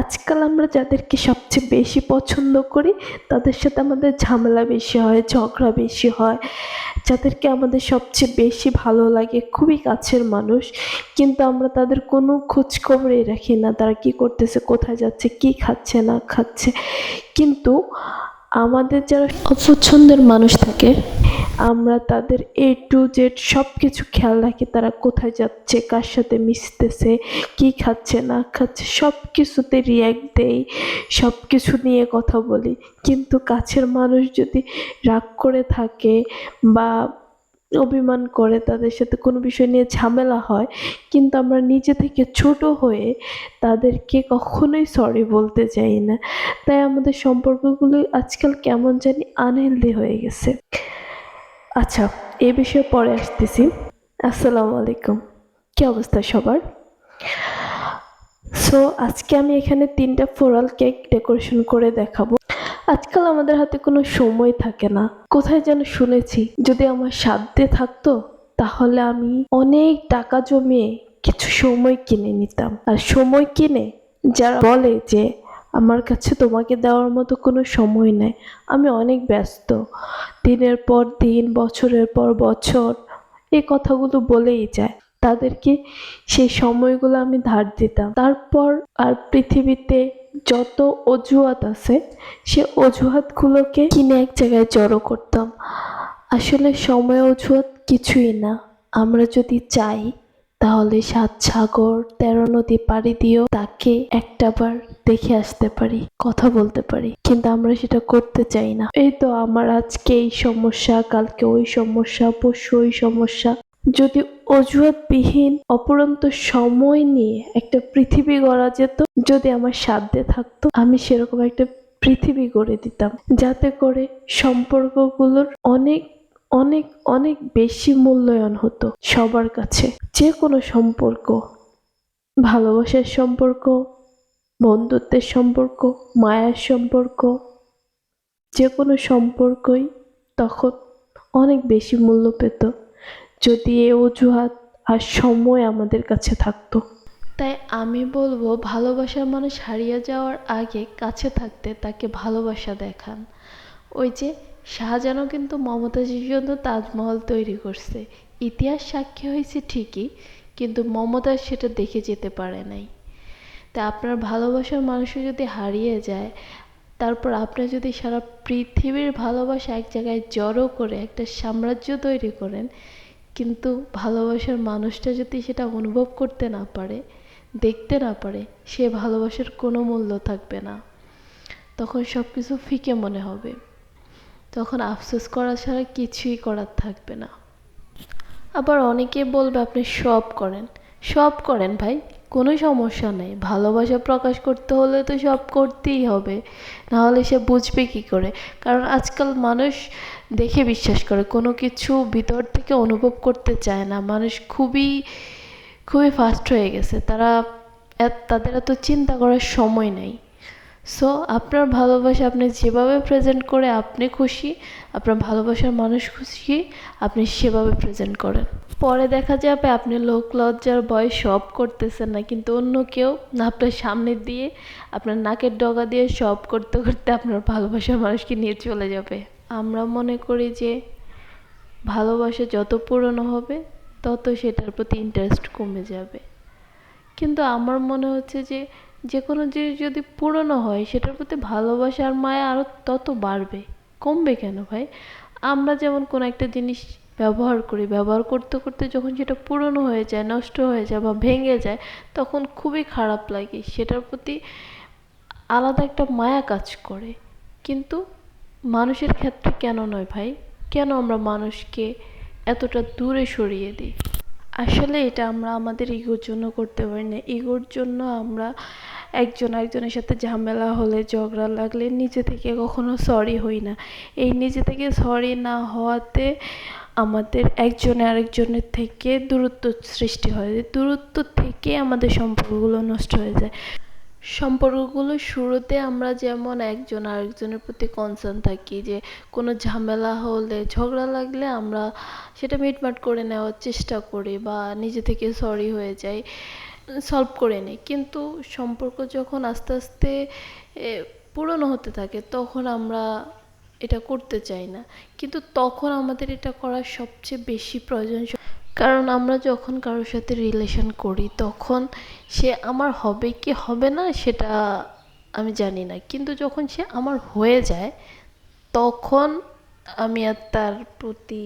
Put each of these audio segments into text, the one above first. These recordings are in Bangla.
আজকাল আমরা যাদেরকে সবচেয়ে বেশি পছন্দ করি, তাদের সাথে আমাদের ঝামেলা বেশি হয়, ঝগড়া বেশি হয়। যাদেরকে আমাদের সবচেয়ে বেশি ভালো লাগে খুবই কাছের মানুষ, কিন্তু আমরা তাদের কোনো খোঁজ খবরই রাখি না, তারা কি করতেছে, কোথায় যাচ্ছে, কি খাচ্ছে, না খাচ্ছে। কিন্তু আমাদের যারা অপছন্দের মানুষ থাকে আমরা তাদের এ টু জেড সব কিছু খেয়াল রাখি তারা কোথায় যাচ্ছে, কার সাথে মিশতেছে, কি খাচ্ছে, না খাচ্ছে সব কিছুতে রিয়্যাক্ট দেই সব কিছু নিয়ে কথা বলি। কিন্তু কাছের মানুষ যদি রাগ করে থাকে বা অভিমান করে তাদের সাথে কোনো বিষয় নিয়ে ঝামেলা হয়, কিন্তু আমরা নিজে থেকে ছোট হয়ে তাদেরকে কখনোই সরি বলতে চাই না। তাই আমাদের সম্পর্কগুলো আজকাল কেমন জানি আনহেলদি হয়ে গেছে। আচ্ছা এ বিষয়ে পরে আসতেছি। আসসালামু আলাইকুম। কি অবস্থা সবার? সো আজকে আমি এখানে তিনটা ফ্লোরাল কেক ডেকোরেশন করে দেখাবো। আজকাল আমাদের হাতে কোনো সময় থাকে না। কোথায় যেন শুনেছি, যদি আমার সাধ্যে থাকতো, তাহলে আমি অনেক টাকা জমিয়ে কিছু সময় কিনে নিতাম। আর সময় কিনে যারা বলে যে আমার কাছে তোমাকে দেওয়ার মতো কোনো সময় নেই। আমি অনেক ব্যস্ত। দিনের পর দিন, বছরের পর বছর এই কথাগুলো বলেই যায়। তাদেরকে সেই সময়গুলো আমি ধার দিতাম। তারপর আর পৃথিবীতে যত অজুহাত আছে, সে অজুহাতগুলোকে কিনে এক জায়গায় জড়ো করতাম। আসলে সময় অজুহাত কিছুই না। আমরা যদি চাই, তাহলে সাত সাগর, তেরো নদী পাড়ি দিয়েও তাকে একটাবার দেখে আসতে পারি, কথা বলতে পারি, কিন্তু আমরা সেটা করতে চাই না। এই তো আমার আজকে এই সমস্যা, কালকে ওই সমস্যা, পরশু ওই সমস্যা। যদি অজুহাতবিহীন, অপরন্ত সময় নিয়ে একটা পৃথিবী গড়া যেত, যদি আমার সাধ্যে থাকতো, আমি সেরকম একটা পৃথিবী গড়ে দিতাম। যাতে করে সম্পর্কগুলোর অনেক অনেক অনেক বেশি মূল্যায়ন হতো সবার কাছে। যে কোনো সম্পর্ক, ভালোবাসার সম্পর্ক বন্ধুত্বের সম্পর্ক, মায়ার সম্পর্ক যে কোনো সম্পর্কই তখন অনেক বেশি মূল্য পেত যদি এ অজুহাত আর সময় আমাদের কাছে থাকতো। তাই আমি বলব, ভালোবাসার মানুষ হারিয়ে যাওয়ার আগে কাছে থাকতে তাকে ভালোবাসা দেখান। ওই যে শাহজাহানও কিন্তু মমতাজের জন্য তাজমহল তৈরি করছে। ইতিহাস সাক্ষী হয়েছে ঠিকই, কিন্তু মমতাজ সেটা দেখে যেতে পারে নাই। তা আপনার ভালোবাসার মানুষও যদি হারিয়ে যায়, তারপর আপনি যদি সারা পৃথিবীর ভালোবাসা এক জায়গায় জড়ো করে একটা সাম্রাজ্য তৈরি করেন, কিন্তু ভালোবাসার মানুষটা যদি সেটা অনুভব করতে না পারে, দেখতে না পারে, সে ভালোবাসার কোনো মূল্য থাকবে না। তখন সব কিছু ফিকে মনে হবে। তখন আফসোস করা ছাড়া কিছুই করার থাকবে না। আবার অনেকে বলবে আপনি সব করেন। সব করেন ভাই। কোনো সমস্যা নেই। ভালোবাসা প্রকাশ করতে হলে তো সব করতেই হবে। নাহলে সে বুঝবে কি করে? কারণ আজকাল মানুষ দেখে বিশ্বাস করে, কোনো কিছু ভিতর থেকে অনুভব করতে চায় না। মানুষ খুবই খুবই ফাস্ট হয়ে গেছে। তারা তাদের এত চিন্তা করার সময় নেই। সো আপনার ভালোবাসা আপনি যেভাবে প্রেজেন্ট করে আপনি খুশি, আপনার ভালোবাসার মানুষ খুশি, আপনি সেভাবে প্রেজেন্ট করেন। পরে দেখা যাবে আপনি লোক লজ্জার ভয় সব করতেছেন না, কিন্তু অন্য কেউ আপনার সামনে দিয়ে আপনার নাকের ডগা দিয়ে সব করতে করতে আপনার ভালোবাসার মানুষকে নিয়ে চলে যাবে। আমরা মনে করি যে ভালোবাসা যত পুরনো হবে, তত সেটার প্রতি ইন্টারেস্ট কমে যাবে। কিন্তু আমার মনে হচ্ছে যে যে কোনো জিনিস যদি পুরনো হয়, সেটার প্রতি ভালোবাসা আর মায়া আরও তত বাড়বে। কমবে কেন ভাই? আমরা যেমন কোনো একটা জিনিস ব্যবহার করি, ব্যবহার করতে করতে যখন সেটা পুরনো হয়ে যায়, নষ্ট হয়ে যায় বা ভেঙে যায়, তখন খুবই খারাপ লাগে। সেটার প্রতি আলাদা একটা মায়া কাজ করে। কিন্তু মানুষের ক্ষেত্রে কেন নয় ভাই? কেন আমরা মানুষকে এতটা দূরে সরিয়ে দিই? আসলে এটা আমরা আমাদের ইগোর জন্য করতে পারি না। ইগোর জন্য আমরা একজন আরেকজনের সাথে ঝামেলা হলে, ঝগড়া লাগলে নিজে থেকে কখনো সরি হই না। এই নিজে থেকে সরি না হওয়াতে আমাদের একজনে আরেকজনের থেকে দূরত্ব সৃষ্টি হয়। দূরত্ব থেকে আমাদের সম্পর্কগুলো নষ্ট হয়ে যায়। সম্পর্কগুলো শুরুতে আমরা যেমন একজন আরেকজনের প্রতি কনসার্ন থাকি যে কোনো ঝামেলা হলে, ঝগড়া লাগলে আমরা সেটা মিটমাট করে নেওয়ার চেষ্টা করি বা নিজে থেকে সরি হয়ে যাই সলভ করে নিই। কিন্তু সম্পর্ক যখন আস্তে আস্তে পুরনো হতে থাকে তখন আমরা এটা করতে চাই না। কিন্তু তখন আমাদের এটা করার সবচেয়ে বেশি প্রয়োজন কারণ আমরা যখন কারোর সাথে রিলেশন করি, তখন সে আমার হবে কি হবে না সেটা আমি জানি না। কিন্তু যখন সে আমার হয়ে যায়, তখন আমি আর তার প্রতি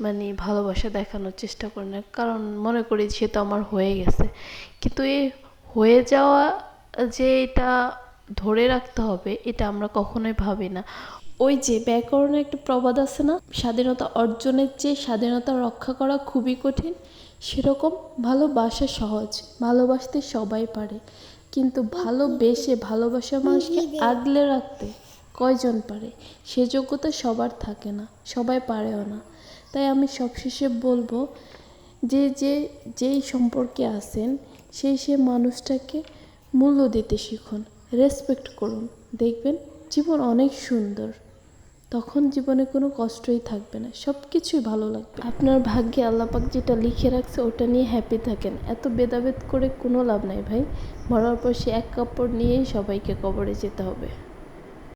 মানে ভালোবাসা দেখানোর চেষ্টা করি না। কারণ মনে করি সে তো আমার হয়ে গেছে। কিন্তু এই হয়ে যাওয়া যে এটা ধরে রাখতে হবে, এটা আমরা কখনোই ভাবি না। ওই যে ব্যাকরণে একটা প্রবাদ আছে না? স্বাধীনতা অর্জনের চেয়ে স্বাধীনতা রক্ষা করা খুবই কঠিন। সেরকম ভালোবাসা সহজ ভালোবাসতে সবাই পারে। কিন্তু ভালোবেসে ভালোবাসা মানুষকে আগলে রাখতে কয়জন পারে? সে যোগ্যতা সবার থাকে না সবাই পারেও না। তাই আমি সবশেষে বলব যে যে যেই সম্পর্কে আছেন সেই সে মানুষটাকে মূল্য দিতে শিখুন রেসপেক্ট করুন। দেখবেন জীবন অনেক সুন্দর। তখন জীবনে কোনো কষ্টই থাকবে না সব কিছুই ভালো লাগবে। আপনার ভাগ্যে আল্লাপাক যেটা লিখে রাখছে ওটা নিয়ে হ্যাপি থাকেন। এত বেদাবেদ করে কোনো লাভ নাই ভাই। মরার পর সে এক কাপড় নিয়েই সবাইকে কবরে যেতে হবে।